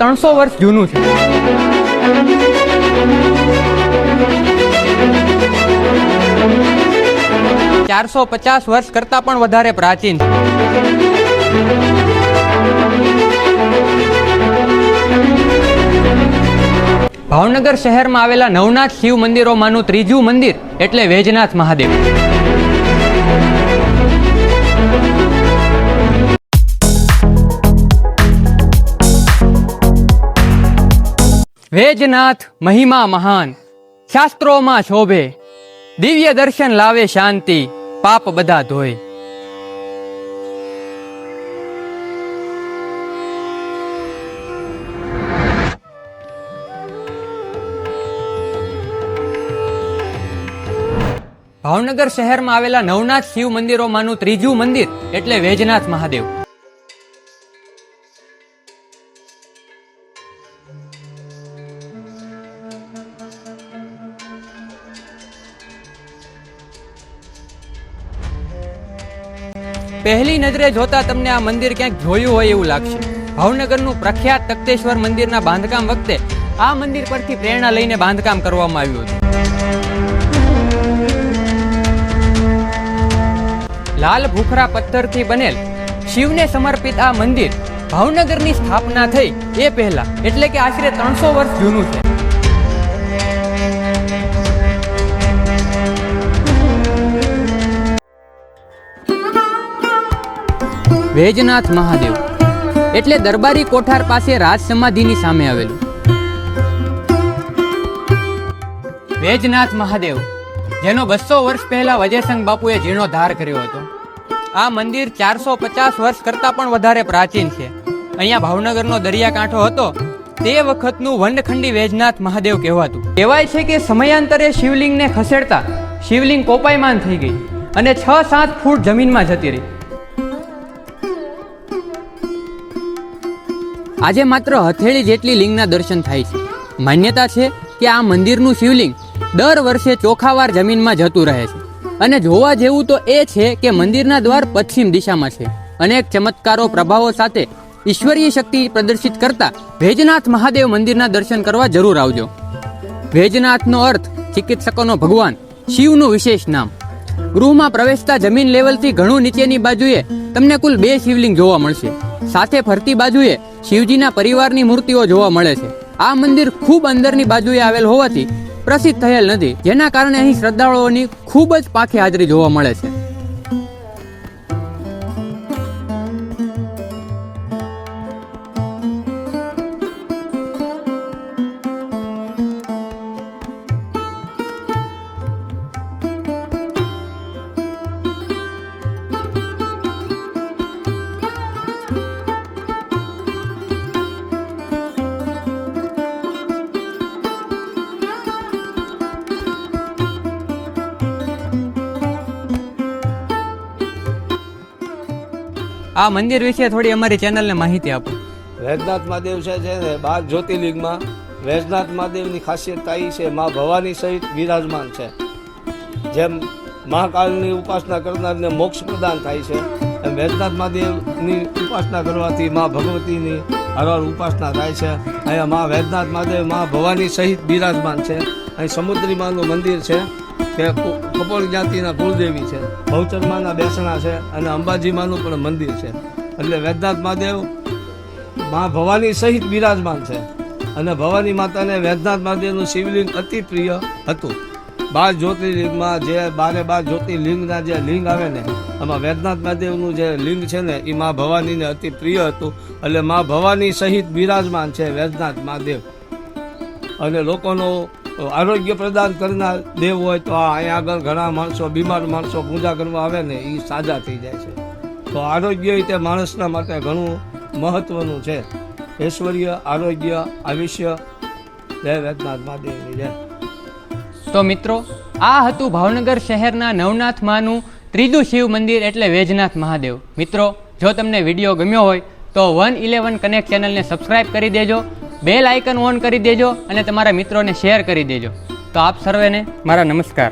ત્રણસો વર્ષ જૂનું છે. ચારસો પચાસ વર્ષ કરતાં પણ વધારે પ્રાચીન ભાવનગર શહેરમાં આવેલા નવનાથ શિવ મંદિરોમાંનું ત્રીજું મંદિર એટલે વેજનાથ મહાદેવ. વેજનાથ મહિમા મહાન, શાસ્ત્રોમાં શોભે, દિવ્ય દર્શન લાવે શાંતિ, પાપ બધા ધોય. ભાવનગર શહેરમાં આવેલા નવનાથ શિવ મંદિરોમાંનું ત્રીજું મંદિર એટલે વેજનાથ મહાદેવ. પહેલી નજરે જોતા તમને આ મંદિર ક્યાંક જોયું હોય એવું લાગશે. ભાવનગરનું પ્રખ્યાત તખતેશ્વર મંદિરના બાંધકામ વખતે આ મંદિર પરથી પ્રેરણા લઈને બાંધકામ કરવામાં આવ્યું હતું. લાલ ભૂખરા પથ્થરથી બનેલ શિવને સમર્પિત આ મંદિર ભાવનગરની સ્થાપના થઈ એ પહેલા. એટલે કે આશરે ત્રણસો વર્ષ જૂનું છે. વેજનાથ મહાદેવ. એટલે દરબારી કોઠાર પાસે રાજ સમાધિની સામે આવેલું. વેજનાથ મહાદેવ, જેનો બસો વર્ષ પહેલા વજયસંગ બાપુએ જીર્ણોદ્ધાર કર્યો હતો. આ મંદિર ચારસો પચાસ વર્ષ કરતાં પણ વધારે પ્રાચીન છે. અહીંયા ભાવનગરનો દરિયાકાંઠો હતો, તે વખતનું વનખંડી વેજનાથ મહાદેવ કહેવાતું. કહેવાય છે કે સમયાંતરે શિવલિંગને ખસેડતા શિવલિંગ કોપાયમાન થઈ ગઈ અને છ સાત ફૂટ જમીનમાં જતી રહી. આજે માત્ર હથેળી જેટલી લિંગના દર્શન થાય છે. માન્યતા છે કે આ મંદિરનું શિવલિંગ દર વર્ષે ચોખાવાર જમીનમાં જતું રહે છે. અને જોવા જેવું તો એ છે કે મંદિરના દ્વાર પશ્ચિમ દિશામાં છે. અનેક ચમત્કારો પ્રભાવો સાથે ઈશ્વરીય શક્તિ પ્રદર્શિત કરતા ભેજનાથ મહાદેવ મંદિરના દર્શન કરવા જરૂર આવજો. ભેજનાથનો અર્થ ચિકિત્સકોનો ભગવાન, શિવનું વિશેષ નામ. ગૃહમાં પ્રવેશતા જમીન લેવલથી ઘણું નીચેની બાજુએ તમને કુલ બે શિવલિંગ જોવા મળશે. સાથે ફરતી બાજુએ શિવજીના પરિવારની મૂર્તિઓ જોવા મળે છે. આ મંદિર ખૂબ અંદરની બાજુએ આવેલ હોવાથી પ્રસિદ્ધ થયેલ નથી, જેના કારણે અહીં શ્રદ્ધાળુઓની ખૂબ જ પાખી હાજરી જોવા મળે છે. આ મંદિર વિશે થોડી અમારી ચેનલને માહિતી આપો. વૈજનાથ મહાદેવ છે ને બાર જ્યોતિર્લિંગમાં વૈજનાથ મહાદેવની ખાસિયત આ છે, મા ભવાની સહિત બિરાજમાન છે. જેમ મહાકાળની ઉપાસના કરનારને મોક્ષ પ્રદાન થાય છે, એમ વૈજનાથ મહાદેવની ઉપાસના કરવાથી મા ભગવતીની હરવાર ઉપાસના થાય છે. અહીંયા મા વૈજનાથ મહાદેવ, મા ભવાની સહિત બિરાજમાન છે. અહીં સમુદ્રી માનું મંદિર છે. કુ- કપોળ જ્ઞાતિના કુળદેવી છે. બહુચર બેસણા છે અને અંબાજીમાનું પણ મંદિર છે. એટલે વેદનાથ મહાદેવ મા ભવાની સહિત બિરાજમાન છે. અને ભવાની માતાને વેદનાથ મહાદેવનું શિવલિંગ અતિ પ્રિય હતું. બાર જ્યોતિર્લિંગમાં જે બારે બાર જ્યોતિર્લિંગના જે લિંગ આવે ને એમાં વેદનાથ મહાદેવનું જે લિંગ છે ને એ મા ભવાનીને અતિ પ્રિય હતું. એટલે મા ભવાની સહિત બિરાજમાન છે વેદનાથ મહાદેવ. અને લોકોનો આરોગ્ય પ્રદાન કરનાર દેવ હોય તો આ અહીંયા આગળ ઘણા માણસો, બીમાર માણસો પૂજા કરવા આવે ને એ સાજા થઈ જાય છે. તો આરોગ્ય રીતે માણસના માટે ઘણું મહત્વનું છે. ઐશ્વર્ય, આરોગ્ય, આયુષ્ય. જય વેદનાથ મહાદેવની જય. તો મિત્રો, આ હતું ભાવનગર શહેરના નવનાથ માનું ત્રીજું શિવ મંદિર એટલે વેજનાથ મહાદેવ. મિત્રો, જો તમને વીડિયો ગમ્યો હોય તો વન ઇલેવન કનેક્ટ ચેનલને સબસ્ક્રાઈબ કરી દેજો. બેલ આઇકન ઓન કરી દેજો અને તમારા મિત્રોને શેર કરી દેજો. તો આપ સર્વેને મારા નમસ્કાર.